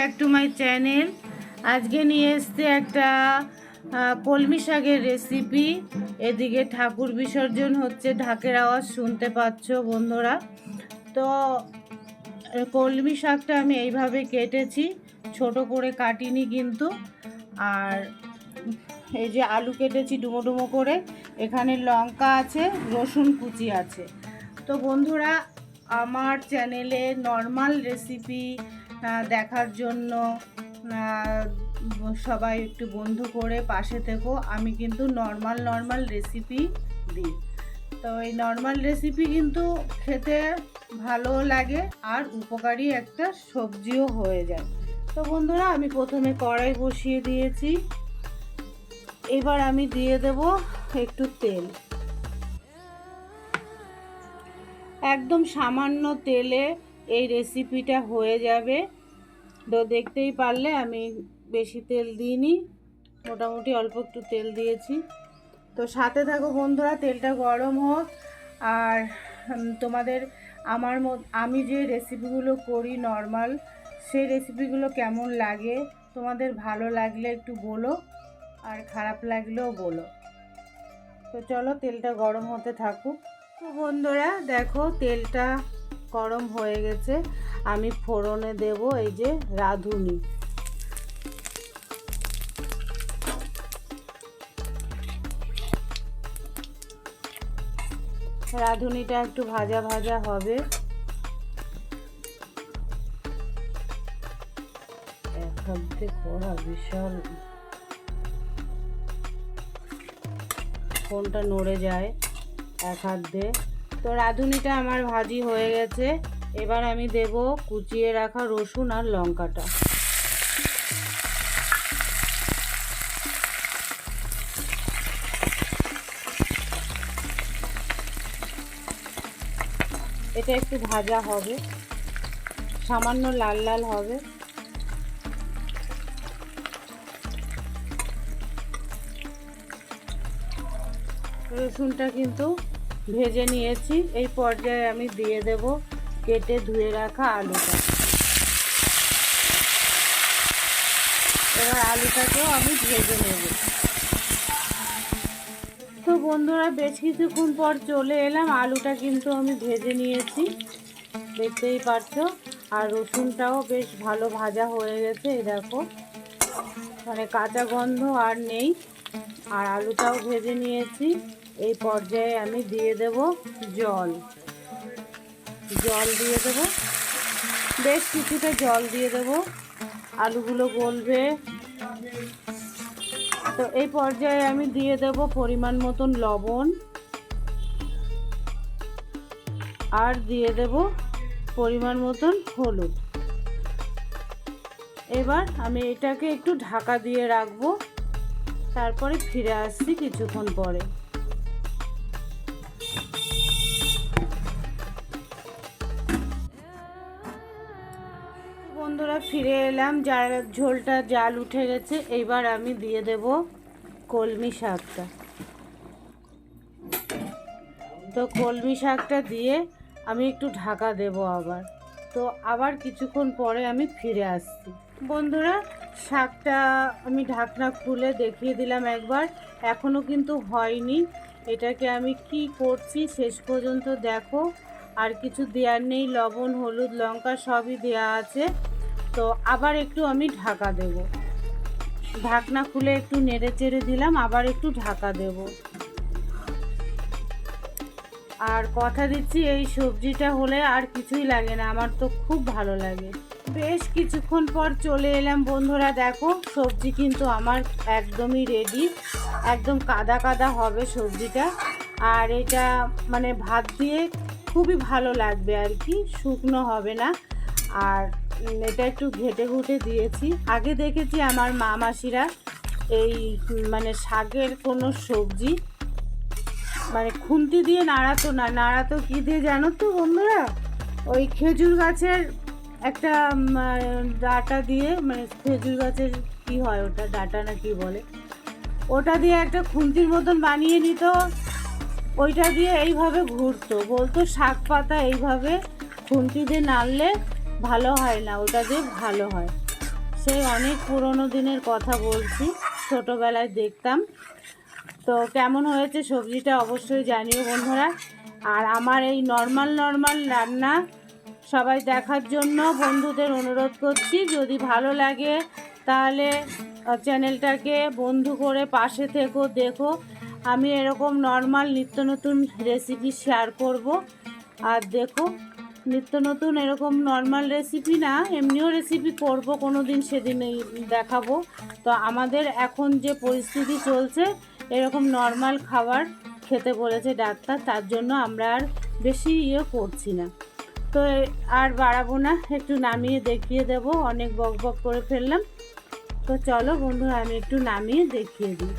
Back to my channel আজকে নিয়ে এসছে একটা কলমি শাকের রেসিপি এদিকে ঠাকুর বিসর্জন হচ্ছে, ঢাকের আওয়াজ শুনতে পাচ্ছ বন্ধুরা। তো, কলমি শাকটা আমি এইভাবে কেটেছি, ছোট করে কাটিনি কিন্তু। আর এই যে আলু কেটেছি ডুমো ডুমো করে, এখানে লঙ্কা আছে, রসুন কুচি আছে। তো বন্ধুরা, আমার চ্যানেলে নর্মাল রেসিপি দেখার জন্য সবাই একটু বন্ধু করে পাশে থেকো। আমি কিন্তু নর্মাল নর্মাল রেসিপি দিই। তো এই নর্মাল রেসিপি কিন্তু খেতে ভালো লাগে আর উপকারী একটা সবজিও হয়ে যায়। তো বন্ধুরা, আমি প্রথমে কড়াই বসিয়ে দিয়েছি। এবার আমি দিয়ে দেব একটু তেল। একদম সামান্য তেলে এই রেসিপিটা হয়ে যাবে। তো দেখতেই পারলে আমি বেশি তেল দিইনি। মোটামুটি অল্প একটু তেল দিয়েছি। তো সাথে থাকো বন্ধুরা, তেলটা গরম হোক। আর তোমাদের আমার আমি যে রেসিপিগুলো করি নর্মাল সেই রেসিপিগুলো কেমন লাগে, তোমাদের ভালো লাগলে একটু বলো, আর খারাপ লাগলেও বলো। তো চলো তেলটা গরম হতে থাকুক। তো বন্ধুরা, দেখো তেলটা গরম হয়ে গেছে, আমি ফোড়নে দেব এই যে রাঁধুনি। রাঁধুনিটা একটু ভাজা ভাজা হবে। বিশাল। ফোনটা নড়ে যায় এক হাত দিয়ে। তো রাঁধুনিটা আমার ভাজি হয়ে গেছে। এবার আমি দেব কুচিয়ে রাখা রসুন আর লঙ্কাটা। এটা একটু ভাজা হবে। সামান্য লাল লাল হবে। রসুনটা কিন্তু ভেজে নিয়েছি। এই পর্যায়ে আমি দিয়ে দেব কেটে ধুয়ে রাখা আলুটা। এবার আলুটাকেও আমি ভেজে নেব। তো বন্ধুরা, বেশ কিছুক্ষণ পর চলে এলাম। আলুটা কিন্তু আমি ভেজে নিয়েছি, দেখতেই পারছ। আর রসুনটাও বেশ ভালো ভাজা হয়ে গেছে, এই দেখো। মানে কাঁচা গন্ধ আর নেই। আর আলুটাও ভেজে নিয়েছি। এই পর্যায়ে আমি দিয়ে দেব জল। জল দিয়ে দেব। বেশ কিছুটা জল দিয়ে দেব। আলুগুলো গলবে। তো এই পর্যায়ে আমি দিয়ে দেব পরিমাণ মতন লবণ। আর দিয়ে দেব পরিমাণ মতন হলুদ। এবার আমি এটাকে একটু ঢাকা দিয়ে রাখব। তারপরে ফিরে আসছি কিছুক্ষণ পরে। বন্ধুরা, ফিরে এলাম। যার ঝোলটা জাল উঠে গেছে এইবার আমি দিয়ে দেব কলমি শাকটা। তো কলমি শাকটা দিয়ে আমি একটু ঢাকা দেব আবার। তো আবার কিছুক্ষণ পরে আমি ফিরে আসছি। বন্ধুরা, শাকটা আমি ঢাকনা খুলে দেখিয়ে দিলাম একবার। এখনও কিন্তু হয়নি। এটাকে আমি কি করছি শেষ পর্যন্ত দেখো। আর কিছু দেওয়ার নেই, লবণ, হলুদ, লঙ্কা সবই দেওয়া আছে। তো আবার একটু আমি ঢাকা দেব। ঢাকনা খুলে একটু নেড়ে চেড়ে দিলাম, আবার একটু ঢাকা দেব। আর কথা দিচ্ছি, এই সবজিটা হলে আর কিছুই লাগে না, আমার তো খুব ভালো লাগে। বেশ কিছুক্ষণ পর চলে এলাম বন্ধুরা, দেখো সবজি কিন্তু আমার একদমই রেডি একদম কাদা কাদা হবে সবজিটা। আর এটা মানে ভাত দিয়ে খুবই ভালো লাগবে আর কি, শুকনো হবে না। আর এটা একটু ঘেটে ঘুটে দিয়েছি। আগে দেখেছি আমার মা মাসিরা এই মানে শাকের কোনো সবজি মানে খুন্তি দিয়ে নাড়াতো না। নাড়াতো কী দিয়ে জানো তো বন্ধুরা? ওই খেজুর গাছের একটা ডাটা দিয়ে মানে খেজুর গাছের কি হয় ওটা? ডাটা না কি বলে? ওটা দিয়ে একটা খুন্তির মতন বানিয়ে নিত। ওইটা দিয়ে এইভাবে ঘুরতো। বলতো শাক পাতা এইভাবে খুন্তি দিয়ে নাড়লে ভালো হয় না, ওটা দিয়ে ভালো হয়। সেই অনেক পুরনো দিনের কথা বলছি, ছোটোবেলায় দেখতাম। তো কেমন হয়েছে সবজিটা অবশ্যই জানিও বন্ধুরা। আর আমার এই নর্মাল নর্মাল রান্না সবাই দেখার জন্য বন্ধুদের অনুরোধ করছি, যদি ভালো লাগে তাহলে চ্যানেলটাকে বন্ধু করে পাশে থেকো, দেখো। আমি এরকম নর্মাল নিত্য নতুন রেসিপি শেয়ার করব, আর দেখো। নিত্য নতুন, এরকম নর্মাল রেসিপি না, এমনিও রেসিপি করব কোনো দিন সেদিনই দেখাবো। তো আমাদের এখন যে পরিস্থিতি চলছে, এরকম নর্মাল খাবার খেতে বলেছে ডাক্তার, তার জন্য আমরা আর বেশি ইয়ে করছি না। তো আর বাড়াবো না, একটু নামিয়ে দেখিয়ে দেব, অনেক বক বক করে ফেললাম। তো চলো বন্ধুরা, আমি একটু নামিয়ে দেখিয়ে দিই।